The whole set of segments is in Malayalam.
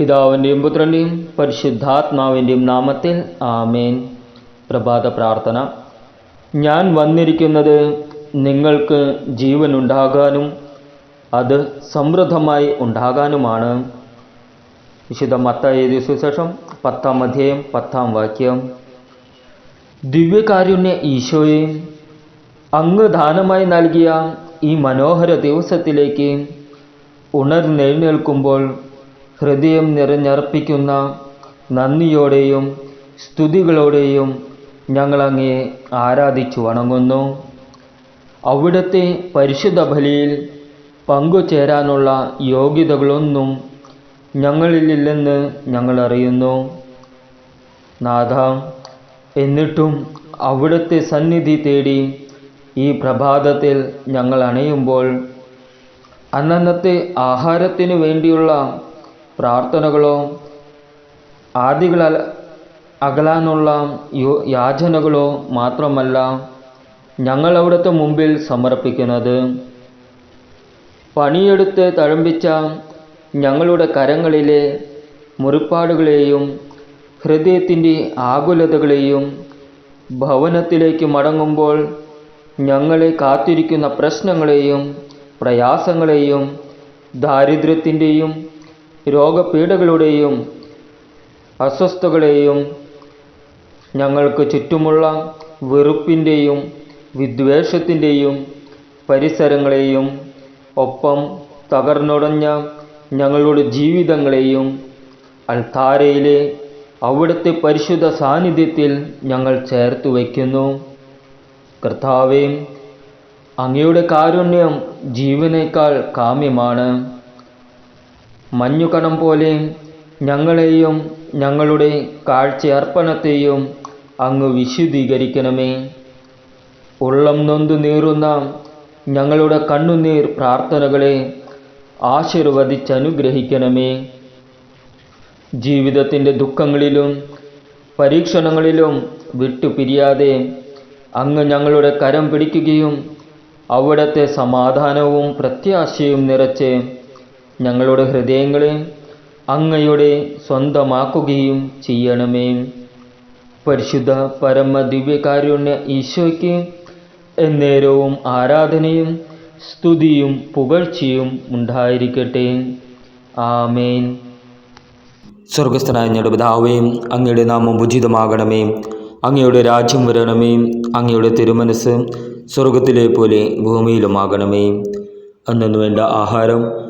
പിതാവിന്റെയും പുത്രന്റെയും പരിശുദ്ധാത്മാവിന്റെയും നാമത്തിൽ ആമേൻ. പ്രഭാത പ്രാർത്ഥന. ഞാൻ വന്നിരിക്കുന്നത് നിങ്ങൾക്ക് ജീവൻ ഉണ്ടാകാനും അത് സമൃദ്ധമായി ഉണ്ടാകാനുമാണ്. വിശുദ്ധ മത്തായ സുശേഷം പത്താം അധ്യായം പത്താം വാക്യം. ദിവ്യകാരുണ്യ ഈശോയെ അങ്ങ് ദാനമായി നൽകിയ ഈ മനോഹര ദിവസത്തിലേക്ക് ഉണർന്നെഴുന്നേൽക്കുമ്പോൾ ഹൃദയം നിറഞ്ഞർപ്പിക്കുന്ന നന്ദിയോടെയും സ്തുതികളോടെയും ഞങ്ങളങ്ങയെ ആരാധിച്ചു വണങ്ങുന്നു. അവിടുത്തെ പരിശുദ്ധ ബലിയിൽ പങ്കുചേരാനുള്ള യോഗ്യതകളൊന്നും ഞങ്ങളിലില്ലെന്ന് ഞങ്ങൾ അറിയുന്നു. നാഥ എന്നിട്ടും അവിടുത്തെ സന്നിധി തേടി ഈ പ്രഭാതത്തിൽ ഞങ്ങൾ അണയുമ്പോൾ അന്നന്നത്തെ ആഹാരത്തിനു വേണ്ടിയുള്ള പ്രാർത്ഥനകളോ ആദികൾ അകലാനുള്ള യാചനകളോ മാത്രമല്ല ഞങ്ങൾ അവിടുത്തെ മുമ്പിൽ സമർപ്പിക്കുന്നത്. പണിയെടുത്ത് തഴമ്പിച്ച ഞങ്ങളുടെ കരങ്ങളിലെ മുറിപ്പാടുകളെയും ഹൃദയത്തിന്റെ ആകുലതകളെയും ഭവനത്തിലേക്ക് മടങ്ങുമ്പോൾ ഞങ്ങളെ കാത്തിരിക്കുന്ന പ്രശ്നങ്ങളെയും പ്രയാസങ്ങളെയും ദാരിദ്ര്യത്തിന്റെയും രോഗപീഠകളുടെയും അസ്വസ്ഥതകളെയും ഞങ്ങൾക്ക് ചുറ്റുമുള്ള വെറുപ്പിന്റെയും വിദ്വേഷത്തിന്റെയും പരിസരങ്ങളെയും ഒപ്പം തകർന്നുടഞ്ഞ ഞങ്ങളുടെ ജീവിതങ്ങളെയും അൽത്താരയിലെ അവിടുത്തെ പരിശുദ്ധ സാന്നിധ്യത്തിൽ ഞങ്ങൾ ചേർത്ത് വയ്ക്കുന്നു. കർത്താവേ അങ്ങയുടെ കാരുണ്യം ജീവനേക്കാൾ കാമ്യമാണ്. മഞ്ഞുകണം പോലെ ഞങ്ങളെയും ഞങ്ങളുടെ കാഴ്ചയർപ്പണത്തെയും അങ്ങ് വിശുദ്ധീകരിക്കണമേ. ഉള്ളം നൊന്തു നീറുന്ന ഞങ്ങളുടെ കണ്ണുനീർ പ്രാർത്ഥനകളെ ആശീർവദിച്ചനുഗ്രഹിക്കണമേ. ജീവിതത്തിന്റെ ദുഃഖങ്ങളിലും പരീക്ഷണങ്ങളിലും വിട്ടുപിരിയാതെ അങ്ങ് ഞങ്ങളുടെ കരം പിടിക്കുകയും അവിടുത്തെ സമാധാനവും പ്രത്യാശയും നിറച്ച് ഞങ്ങളുടെ ഹൃദയങ്ങളെ അങ്ങയുടെ സ്വന്തമാക്കുകയും ചെയ്യണമേ. പരിശുദ്ധ പരമ ദിവ്യകാരുണ്യ ഈശോയ്ക്ക് എന്നേരവും ആരാധനയും സ്തുതിയും പുകഴ്ചയും ഉണ്ടായിരിക്കട്ടെ. ആമേൻ. സ്വർഗസ്ഥനായ ഞങ്ങളുടെ പിതാവേ അങ്ങയുടെ നാമം ഉചിതമാകണമേ. അങ്ങയുടെ രാജ്യം വരണമേ. അങ്ങയുടെ തിരുമനസ് സ്വർഗത്തിലെ പോലെ ഭൂമിയിലുമാകണമേ. അന്നു വേണ്ട ആഹാരം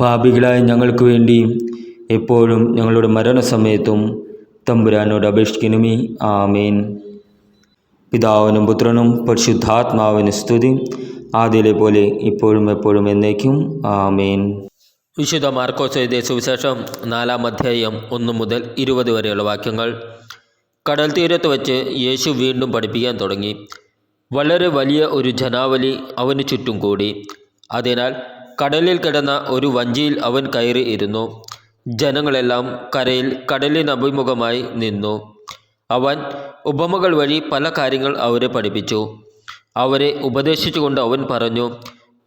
പാപികളായ ഞങ്ങൾക്ക് വേണ്ടി എപ്പോഴും ഞങ്ങളുടെ മരണസമയത്തും തമ്പുരാനോട് അപേക്ഷിക്കണമേ. ആമേൻ. പിതാവിനും പുത്രനും പരിശുദ്ധാത്മാവിന് സ്തുതി. ആദ്യയിലെ പോലെ ഇപ്പോഴും എപ്പോഴും എന്നേക്കും. ആമേൻ. വിശുദ്ധ മാർക്കോസ് എഴുതിയ സുവിശേഷം നാലാം അധ്യായം ഒന്ന് മുതൽ ഇരുപത് വരെയുള്ള വാക്യങ്ങൾ. കടൽ തീരത്ത് വച്ച് യേശു വീണ്ടും പഠിപ്പിക്കാൻ തുടങ്ങി. വളരെ വലിയ ഒരു ജനാവലി അവന് ചുറ്റും കൂടി. അതിനാൽ കടലിൽ കിടന്ന ഒരു വഞ്ചിയിൽ അവൻ കയറി ഇരുന്നു. ജനങ്ങളെല്ലാം കരയിൽ കടലിനഭിമുഖമായി നിന്നു. അവൻ ഉപമകൾ വഴി പല കാര്യങ്ങൾ അവരെ പഠിപ്പിച്ചു. അവരെ ഉപദേശിച്ചുകൊണ്ട് അവൻ പറഞ്ഞു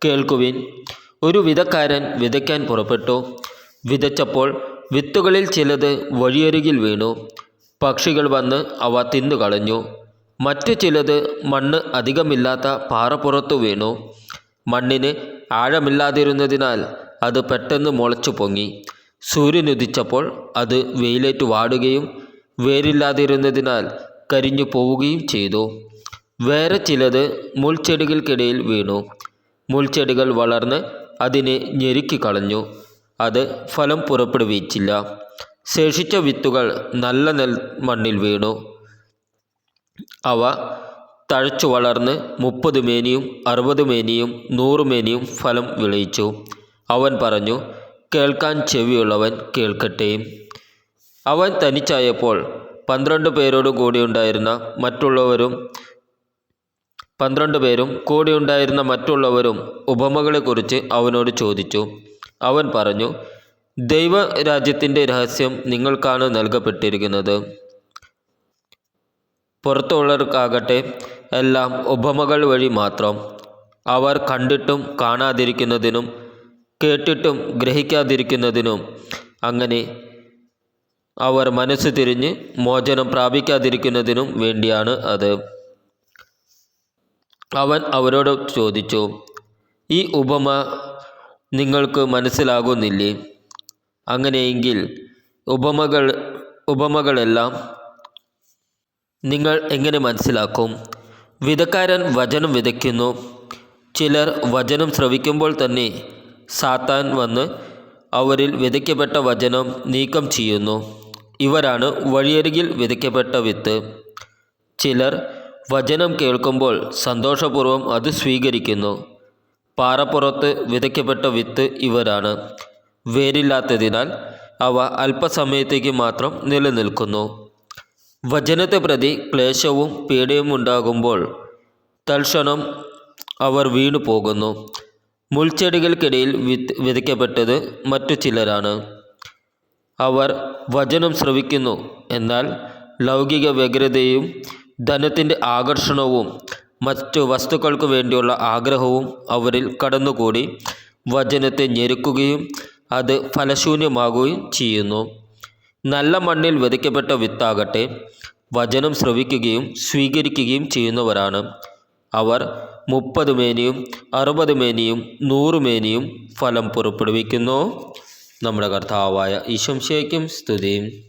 കേൾക്കുവിൻ ഒരു വിതക്കാരൻ വിതയ്ക്കാൻ പുറപ്പെട്ടു. വിതച്ചപ്പോൾ വിത്തുകളിൽ ചിലത് വഴിയരികിൽ വീണു. പക്ഷികൾ വന്ന് അവ തിന്നുകളഞ്ഞു മറ്റു ചിലത് മണ്ണ് അധികമില്ലാത്ത പാറപ്പുറത്തു വീണു. മണ്ണിന് ആഴമില്ലാതിരുന്നതിനാൽ അത് പെട്ടെന്ന് മുളച്ചു പൊങ്ങി. സൂര്യനുദിച്ചപ്പോൾ അത് വെയിലേറ്റ് വാടുകയും വേരില്ലാതിരുന്നതിനാൽ കരിഞ്ഞു പോവുകയും ചെയ്തു. വേറെ ചിലത് മുൾച്ചെടികൾക്കിടയിൽ വീണു. മുൾച്ചെടികൾ വളർന്ന് അതിനെ ഞെരുക്കി കളഞ്ഞു. അത് ഫലം പുറപ്പെടുവിച്ചില്ല. ശേഷിച്ച വിത്തുകൾ നല്ല നെൽ മണ്ണിൽ വീണു. അവ തഴച്ചു വളർന്ന് മുപ്പത് മേനിയും അറുപത് മേനിയും നൂറ് മേനിയും ഫലം വിളയിച്ചു. അവൻ പറഞ്ഞു കേൾക്കാൻ ചെവിയുള്ളവൻ കേൾക്കട്ടെ. അവൻ തനിച്ചായപ്പോൾ പന്ത്രണ്ട് പേരോട് കൂടിയുണ്ടായിരുന്ന മറ്റുള്ളവരും പന്ത്രണ്ട് പേരും കൂടിയുണ്ടായിരുന്ന മറ്റുള്ളവരും ഉപമകളെക്കുറിച്ച് അവനോട് ചോദിച്ചു. അവൻ പറഞ്ഞു ദൈവരാജ്യത്തിന്റെ രഹസ്യം നിങ്ങൾക്കാണ് നൽകപ്പെട്ടിരിക്കുന്നത്. പുറത്തുള്ളവർക്കാകട്ടെ എല്ലാം ഉപമകൾ വഴി മാത്രം. അവർ കണ്ടിട്ടും കാണാതിരിക്കുന്നതിനും കേട്ടിട്ടും ഗ്രഹിക്കാതിരിക്കുന്നതിനും അങ്ങനെ അവർ മനസ്സ് തിരിഞ്ഞ് മോചനം പ്രാപിക്കാതിരിക്കുന്നതിനും വേണ്ടിയാണ് അത്. അവൻ അവരോട് ചോദിച്ചു ഈ ഉപമ നിങ്ങൾക്ക് മനസ്സിലാകുന്നില്ലേ? അങ്ങനെയെങ്കിൽ ഉപമകൾ ഉപമകളെല്ലാം നിങ്ങൾ എങ്ങനെ മനസ്സിലാക്കും? വിധക്കാരൻ വചനം വിതയ്ക്കുന്നു. ചിലർ വചനം ശ്രവിക്കുമ്പോൾ തന്നെ സാത്താൻ വന്ന് അവരിൽ വിതയ്ക്കപ്പെട്ട വചനം നീക്കം ചെയ്യുന്നു. ഇവരാണ് വഴിയരികിൽ വിതയ്ക്കപ്പെട്ട വിത്ത്. ചിലർ വചനം കേൾക്കുമ്പോൾ സന്തോഷപൂർവം അത് സ്വീകരിക്കുന്നു. പാറപ്പുറത്ത് വിതയ്ക്കപ്പെട്ട വിത്ത് ഇവരാണ്. വേരില്ലാത്തതിനാൽ അവ അല്പസമയത്തേക്ക് മാത്രം നിലനിൽക്കുന്നു. വചനത്തെ പ്രതി ക്ലേശവും പീഡയും ഉണ്ടാകുമ്പോൾ തൽക്ഷണം അവർ വീണു പോകുന്നു. മുൾച്ചെടികൾക്കിടയിൽ വിതയ്ക്കപ്പെട്ടത് മറ്റു ചിലരാണ്. അവർ വചനം ശ്രവിക്കുന്നു. എന്നാൽ ലൗകിക വ്യഗ്രതയും ധനത്തിന്റെ ആകർഷണവും മറ്റു വസ്തുക്കൾക്ക് വേണ്ടിയുള്ള ആഗ്രഹവും അവരിൽ കടന്നുകൂടി. വചനത്തെ ഞെരുക്കുകയും അത് ഫലശൂന്യമാകുകയും ചെയ്യുന്നു. നല്ല മണ്ണിൽ വിതയ്ക്കപ്പെട്ട വിത്താകട്ടെ വചനം ശ്രവിക്കുകയും സ്വീകരിക്കുകയും ചെയ്യുന്നവരാണ്. അവർ മുപ്പത് മേനിയും അറുപത് മേനിയും നൂറ് മേനിയും ഫലം പുറപ്പെടുവിക്കുന്നു. നമ്മുടെ കർത്താവായ ഈശംശയ്ക്കും സ്തുതിയും.